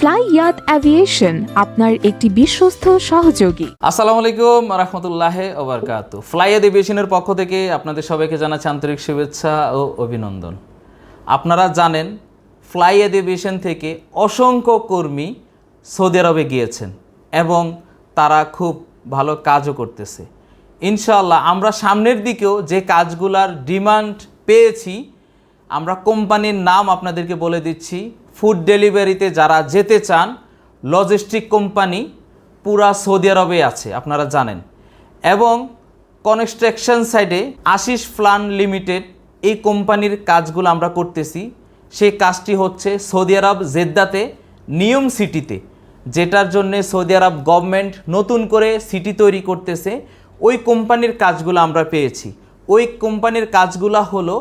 Fly ইয়াত aviation আপনার একটি বিশ্বস্ত সহযোগী। আসসালামু আলাইকুম রহমতুল্লাহ ওবরকাত ফ্লাই এডিভিশনের পক্ষ থেকে আপনাদের সবাইকে জানাচ্ছি আন্তরিক শুভেচ্ছা ও অভিনন্দন। আপনারা জানেন, ফ্লাই এডিভিশন থেকে অসংখ্য কর্মী সৌদি আরবে গিয়েছেন এবং তারা খুব ভালো কাজও করতেছে। ইনশাআল্লাহ আমরা সামনের দিকেও যে কাজগুলার ডিমান্ড পেয়েছি, আমরা কোম্পানির নাম আপনাদেরকে বলে দিচ্ছি ফুড ডেলিভারিতে যারা যেতে চান লজিস্টিক কোম্পানি পুরা সৌদি আরবে আছে, আপনারা জানেন। এবং কনস্ট্রাকশন সাইডে আশিস ফ্লান লিমিটেড এই কোম্পানির কাজগুলো আমরা করতেছি। সেই কাজটি হচ্ছে সৌদি আরব জেদ্দাতে, নিয়ম সিটিতে, যেটার জন্য সৌদি আরব গভর্নমেন্ট নতুন করে সিটি তৈরি করতেছে। ওই কোম্পানির কাজগুলো আমরা পেয়েছি। ওই কোম্পানির কাজগুলো হলো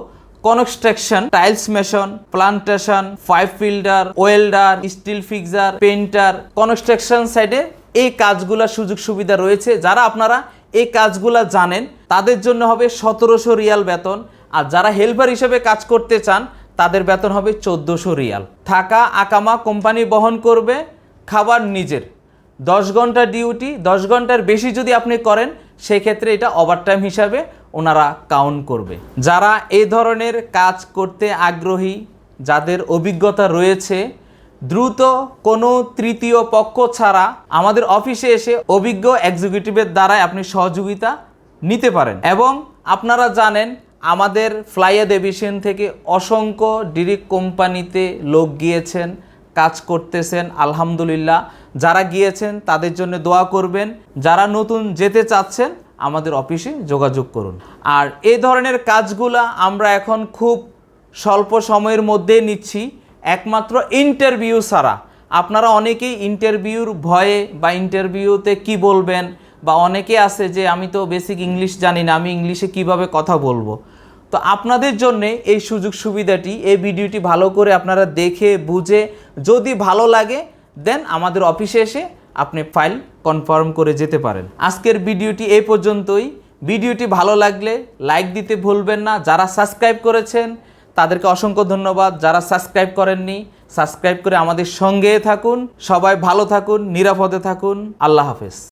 construction, tiles mason, plantation pipe fitter, welder, steel fixer painter construction সাইডে এই কাজগুলোর সুযোগ সুবিধা রয়েছে। যারা আপনারা এই কাজগুলা জানেন, তাদের জন্য হবে সতেরোশো রিয়াল বেতন। আর যারা হেল্পার হিসেবে কাজ করতে চান, তাদের বেতন হবে চোদ্দোশো রিয়াল। থাকা, আকামা কোম্পানি বহন করবে, খাবার নিজের। দশ ঘণ্টা ডিউটি, দশ ঘণ্টার বেশি যদি আপনি করেন, সেক্ষেত্রে এটা ওভারটাইম হিসাবে ওনারা কাউন্ট করবে। যারা এই ধরনের কাজ করতে আগ্রহী, যাদের অভিজ্ঞতা রয়েছে, দ্রুত কোনো তৃতীয় পক্ষ ছাড়া আমাদের অফিসে এসে অভিজ্ঞ এক্সিকিউটিভের দ্বারাই আপনি সহযোগিতা নিতে পারেন। এবং আপনারা জানেন, আমাদের ফ্লাইয়া দেভিশন থেকে অসংখ্য ডিরেক্ট কোম্পানিতে লোক গিয়েছেন, কাজ করতেছেন, আলহামদুলিল্লাহ। যারা গিয়েছেন, তাদের জন্য দোয়া করবেন। যারা নতুন যেতে চাচ্ছেন আমাদের অফিসে যোগাযোগ করুন। আর এ ধরনের কাজগুলা আমরা এখন খুব স্বল্প সময়ের মধ্যে নিচ্ছি, একমাত্র ইন্টারভিউ ছাড়া। আপনারা অনেকেই ইন্টারভিউর ভয়ে বা ইন্টারভিউতে কি বলবেন বা অনেকে আছে যে, আমি তো বেসিক ইংলিশ জানি না, আমি ইংলিশে কীভাবে কথা বলব? তো আপনাদের জন্য এই সুযোগ সুবিধাটি, এই ভিডিওটি ভালো করে আপনারা দেখে, বুঝে, যদি ভালো লাগে দেন আমাদের অফিসে এসে আপনি ফাইল কনফার্ম করে যেতে পারেন। আজকের ভিডিওটি এই পর্যন্তই। ভিডিওটি ভালো লাগলে লাইক দিতে ভুলবেন না। যারা সাবস্ক্রাইব করেছেন, তাদেরকে অসংখ্য ধন্যবাদ। যারা সাবস্ক্রাইব করেননি, সাবস্ক্রাইব করে আমাদের সঙ্গে থাকুন। সবাই ভালো থাকুন, নিরাপদে থাকুন। আল্লাহ হাফেজ।